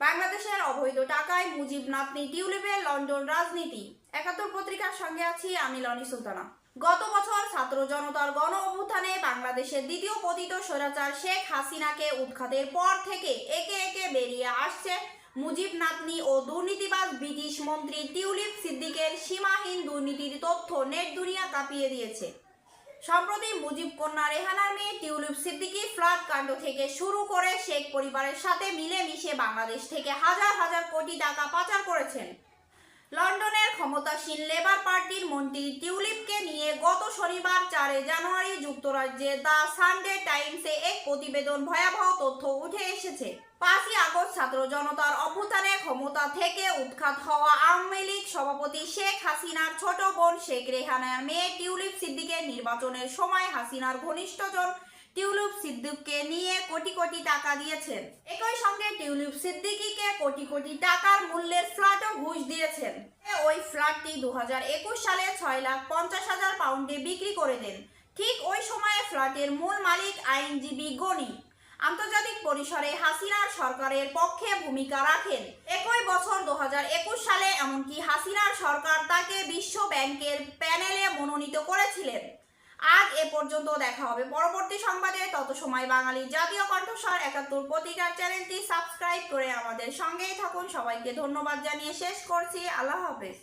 বাংলাদেশের অবৈধ টাকায় মুজিব নাতনি, টিউলিপের লন্ডন রাজনীতি। একাত্তর পত্রিকার সঙ্গে আছি আমি লনি সুলতানা। গত বছর ছাত্র জনতার গণ অভ্যুত্থানে বাংলাদেশের দ্বিতীয় পতিত স্বৈরাচার শেখ হাসিনাকে উৎখাতের পর থেকে একে একে বেরিয়ে আসছে মুজিব নাতনি ও দুর্নীতিবাজ ব্রিটিশ মন্ত্রী টিউলিপ সিদ্দিকের সীমাহীন দুর্নীতির তথ্য নেট দুনিয়া কাঁপিয়ে দিয়েছে। মুজিব কন্যা রেহানার মেয়ে টিউলিপ সিদ্দিকী ফ্লাড কাণ্ড থেকে শুরু করে শেখ পরিবারের সাথে মিলেমিশে বাংলাদেশ থেকে হাজার হাজার কোটি টাকা পাচার করেছেন। লন্ডনের ক্ষমতাসীন লেবার পার্টির মন্ত্রী টিউলিপকে নিয়ে গত শনিবার চারে জানুয়ারি যুক্তরাজ্যে দ্য সানডে টাইমসে এক প্রতিবেদন ভয়াবহ তথ্য উঠে এসেছে। আগস্ট ছাত্র জনতার অভ্যুত্থানে ক্ষমতা থেকে উৎখাত হওয়া আওয়ামী লীগ সভাপতি শেখ হাসিনার ছোট বোন শেখ রেহানার মেয়ে টিউলিপ সিদ্দিকের নির্বাচনের সময় হাসিনার ঘনিষ্ঠজন টিউলিপ সিদ্দিককে নিয়ে কোটি কোটি টাকা দিয়েছেন। একই সঙ্গে টিউলিপ সিদ্দিকিকে কোটি কোটি টাকার মূল্যের ফ্ল্যাটও ঘুষ দিয়েছেন। ওই ফ্ল্যাটটি দু হাজার একুশ সালে ছয় লাখ পঞ্চাশ হাজার পাউন্ডে বিক্রি করে দেন। ঠিক ওই সময়ে ফ্ল্যাটের মূল মালিক আইনজীবী গনি। আন্তর্জাতিক পরিসরে হাসিনার সরকারের পক্ষে ভূমিকা রাখেন। একই বছর দুহাজার একুশ সালে এমনকি হাসিনার সরকার তাকে বিশ্ব ব্যাংকের প্যানেলে মনোনীত করেছিলেন। আজ এ পর্যন্ত দেখা হবে পরবর্তী সংবাদে। তত সময় বাঙালি জাতীয় কণ্ঠস্বর একাত্তর পত্রিকার চ্যানেলটি সাবস্ক্রাইব করে আমাদের সঙ্গেই থাকুন। সবাইকে ধন্যবাদ জানিয়ে শেষ করছি। আল্লাহ হাফেজ।